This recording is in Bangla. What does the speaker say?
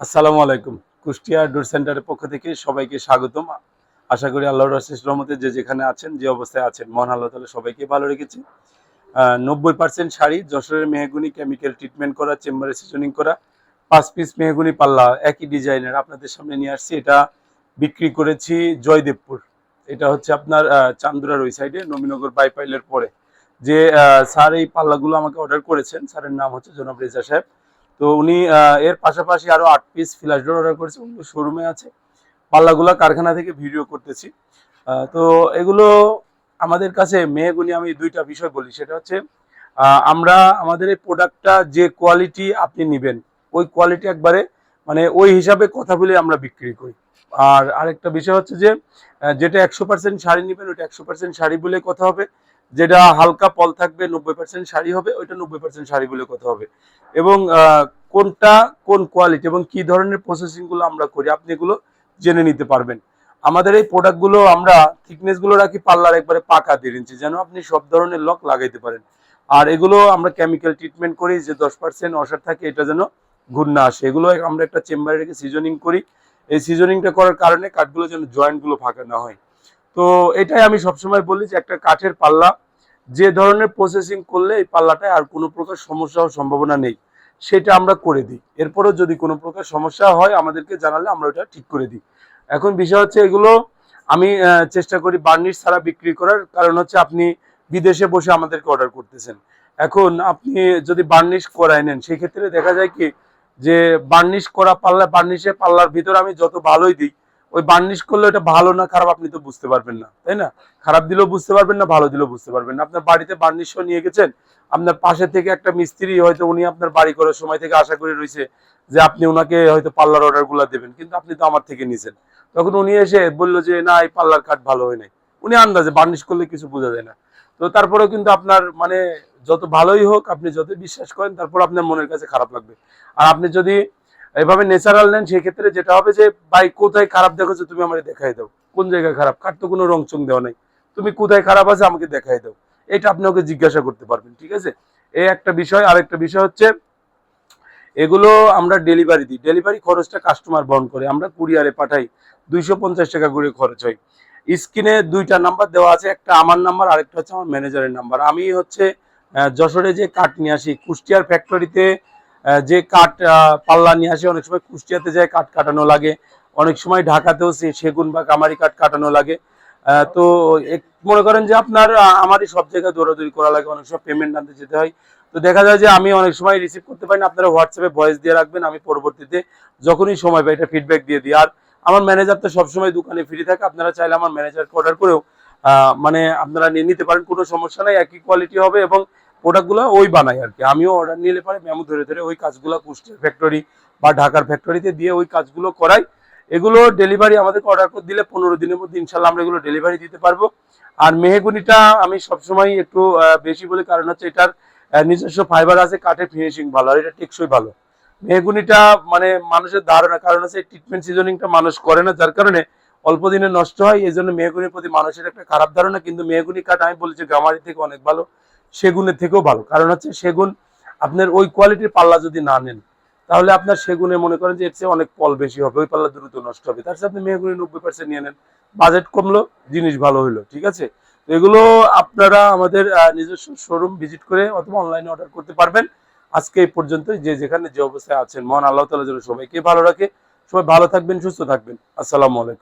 আসসালামু আলাইকুম। কুষ্টিয়া ডোর সেন্টারের পক্ষ থেকে সবাইকে স্বাগতম। আশা করি আল্লাহর আশিস রহমতে যে যেখানে আছেন, যে অবস্থায় আছেন, মহান আল্লাহ তালা সবাইকে ভালো রেখেছি। নব্বই পার্সেন্ট শাড়ি, যশোরের মেহগুনি কেমিক্যাল ট্রিটমেন্ট করা, চেম্বারে সিজনিং করা, পাঁচ পিস মেহগুনি পাল্লা, একই ডিজাইনের আপনাদের সামনে নিয়ে আসছি। এটা বিক্রি করেছি জয়দেবপুর। এটা হচ্ছে আপনার চান্দুরার ওই সাইডে নবীনগর বাইপাইলের পরে। যে স্যার এই পাল্লাগুলো আমাকে অর্ডার করেছেন। স্যারের নাম হচ্ছে জনাব রেজা সাহেব। তো উনি এর পাশাপাশি আরও আট পিস ফ্ল্যাশ ডোর অর্ডার করেছে ওগুলো শোরুমে আছে। পাল্লাগুলো কারখানা থেকে ভিডিও করতেছি। তো এগুলো আমাদের কাছে মেয়েগুনি আমি দুইটা বিষয় বলি। সেটা হচ্ছে আমরা আমাদের এই প্রোডাক্টটা যে কোয়ালিটি আপনি নেবেন, ওই কোয়ালিটি একবারে মানে ওই হিসাবে কথা বলে আমরা বিক্রি করি। আর আরেকটা বিষয় হচ্ছে যে যেটা একশো পার্সেন্ট শাড়ি নেবেন, ওইটা একশো পার্সেন্ট শাড়ি বলে কথা হবে। যেটা হালকা পল থাকবে, নব্বই পার্সেন্ট শাড়ি হবে, ওইটা নব্বই পার্সেন্ট শাড়ি বলে কথা হবে। এবং কোনটা, কোন কোয়ালিটি এবং কি ধরনের প্রসেসিংগুলো আমরা করি, আপনি এগুলো জেনে নিতে পারবেন। আমাদের এই প্রোডাক্টগুলো আমরা থিকনেসগুলো রাখি, পাল্লার একবারে পাকা দেড় ইঞ্চি যেন আপনি সব ধরনের লক লাগাইতে পারেন। আর এগুলো আমরা কেমিক্যাল ট্রিটমেন্ট করি, যে দশ পার্সেন্ট অসার থাকে, এটা যেন ঘুর না আসে। এগুলো আমরা একটা চেম্বারে রেখে সিজনিং করি। এই সিজনিংটা করার কারণে কাঠগুলো যেন জয়েন্টগুলো ফাঁকা না হয়। তো এটাই আমি সবসময় বলি যে একটা কাঠের পাল্লা যে ধরনের প্রসেসিং করলে এই পাল্লাটায় আর কোনো প্রকার সমস্যা হওয়ার সম্ভাবনা নেই, সেটা আমরা করে দিই। এরপরেও যদি কোনো প্রকার সমস্যা হয়, আমাদেরকে জানালে আমরা ওটা ঠিক করে দিই। এখন বিষয় হচ্ছে এগুলো আমি চেষ্টা করি বার্নিশ ছাড়া বিক্রি করার, কারণ হচ্ছে আপনি বিদেশে বসে আমাদেরকে অর্ডার করতেছেন। এখন আপনি যদি বার্নিশ করায় নেন, সেক্ষেত্রে দেখা যায় কি যে বার্নিশ করা পাল্লা বার্নিশে পাল্লার ভিতরে আমি যত ভালোই দিই ওই বার্নিশ করলে এটা ভালো না, খারাপ আপনি তো বুঝতে পারবেন না, তাই না? খারাপ দিলেও বুঝতে পারবেন না, ভালো দিলেও বুঝতে পারবেন না। আপনার বাড়িতে বার্নিশও নিয়ে গেছেন, আপনার পাশে থেকে একটা মিস্ত্রি হয়তো উনি আপনার বাড়ি করার সময় থেকে আশা করে রয়েছে যে আপনি ওনাকে হয়তো পাল্লার অর্ডারগুলা দেবেন, কিন্তু আপনি তো আমার থেকে নিছেন তখন উনি এসে বলল যে, না, এই পার্লার কাঠ ভালো হয় নাই। উনি আন্দাজে বার্নিশ করলে কিছু বোঝা যায় না। তো তারপরেও কিন্তু আপনার মানে যত ভালোই হোক, আপনি যত বিশ্বাস করেন, তারপর আপনার মনের কাছে খারাপ লাগবে। আর আপনি যদি এভাবে ন্যাচারাল নেন সেই ক্ষেত্রে যেটা হবে যে, ভাই, কোথায় খারাপ দেখেছ তুমি আমাকে দেখাই দাও। কোন জায়গায় খারাপ? কার তো কোনো রং চং দেওয়া নাই। তুমি কোথায় খারাপ আছে আমাকে দেখাই দাও। এটা আপনি ওকে জিজ্ঞাসা করতে পারবেন, ঠিক আছে? এই একটা বিষয়। আরেকটা বিষয় হচ্ছে, এগুলো আমরা ডেলিভারি দিই। ডেলিভারি খরচটা কাস্টমার বহন করে। আমরা কুরিয়ারে পাঠাই, দুইশো পঞ্চাশ টাকা করে খরচ হয়। স্ক্রিনে দুইটা নাম্বার দেওয়া আছে, একটা আমার নাম্বার আরেকটা হচ্ছে আমার ম্যানেজারের নাম্বার আমি হচ্ছে যশোরে যে কাঠ নিয়ে আসি, কুষ্টিয়ার ফ্যাক্টরিতে যে কাঠ পাল্লা নিয়ে আসে, অনেক সময় কুষ্টিয়াতে যায়, কাঠ কাটানো লাগে। অনেক সময় ঢাকাতেও সেগুন বা কামারি কাঠ কাটানো লাগে। তো মনে করেন যে আপনার আমারই সব জায়গায় দৌড়াদৌড়ি করা লাগে, অনেক সময় পেমেন্ট আনতে যেতে হয়। তো দেখা যায় যে আমি অনেক সময় রিসিভ করতে পারি না, আপনারা হোয়াটসঅ্যাপে ভয়েস দিয়ে রাখবেন, আমি পরবর্তীতে যখনই সময় পাই এটা ফিডব্যাক দিয়ে দিই। আর আমার ম্যানেজার তো সবসময় দোকানে ফ্রি থাকে, আপনারা চাইলে আমার ম্যানেজারকে অর্ডার করেও মানে আপনারা নিয়ে নিতে পারেন, কোনো সমস্যা নাই, একই কোয়ালিটি হবে এবং প্রোডাক্টগুলো ওই বানাই আর কি আমিও অর্ডার নিলে পারে মেমো ধরে ধরে ওই কাজগুলো কুষ্টিয়ার ফ্যাক্টরি বা ঢাকার ফ্যাক্টরিতে দিয়ে ওই কাজগুলো করাই। এগুলো ডেলিভারি আমাদেরকে অর্ডার করে দিলে পনেরো দিনের মধ্যে ইনশাল্লাহ আমরা এগুলো ডেলিভারি দিতে পারব। আর মেহগুনিটা আমি সবসময় একটু বেশি বলি, কারণ হচ্ছে এটার নিজস্ব ফাইবার আছে, কাঠের ফিনিশিং ভালো, আর এটা টেকসই ভালো। মেহগুনিটা মানে মানুষের ধারণা, কারণ হচ্ছে ট্রিটমেন্ট সিজনিংটা মানুষ করে না, যার কারণে অল্প দিনে নষ্ট হয় এই জন্য মেহগুনির প্রতি মানুষের একটা খারাপ ধারণা, কিন্তু মেহগুনি কাঠ আমি বলছি, গামারি থেকে অনেক ভালো। সেগুনের থেকেও ভালো। কারণ হচ্ছে সেগুন, আপনার ওই কোয়ালিটির পাল্লা যদি না নেন, তাহলে আপনার সেগুনে মনে করেন যে এর চেয়ে অনেক পল বেশি হবে, ওই পাল্লা দ্রুত নষ্ট হবে। তার সাথে আপনি মেহগুনি নব্বই পার্সেন্ট নিয়ে নেন বাজেট কমলো, জিনিস ভালো হলো, ঠিক আছে? তো এগুলো আপনারা আমাদের নিজস্ব শোরুম ভিজিট করে অথবা অনলাইনে অর্ডার করতে পারবেন। আজকে এই পর্যন্ত যে যেখানে যে অবস্থায় আছেন, মহান আল্লাহ তালা যেন সবাইকে ভালো রাখে। সবাই ভালো থাকবেন, সুস্থ থাকবেন। আসসালামু আলাইকুম।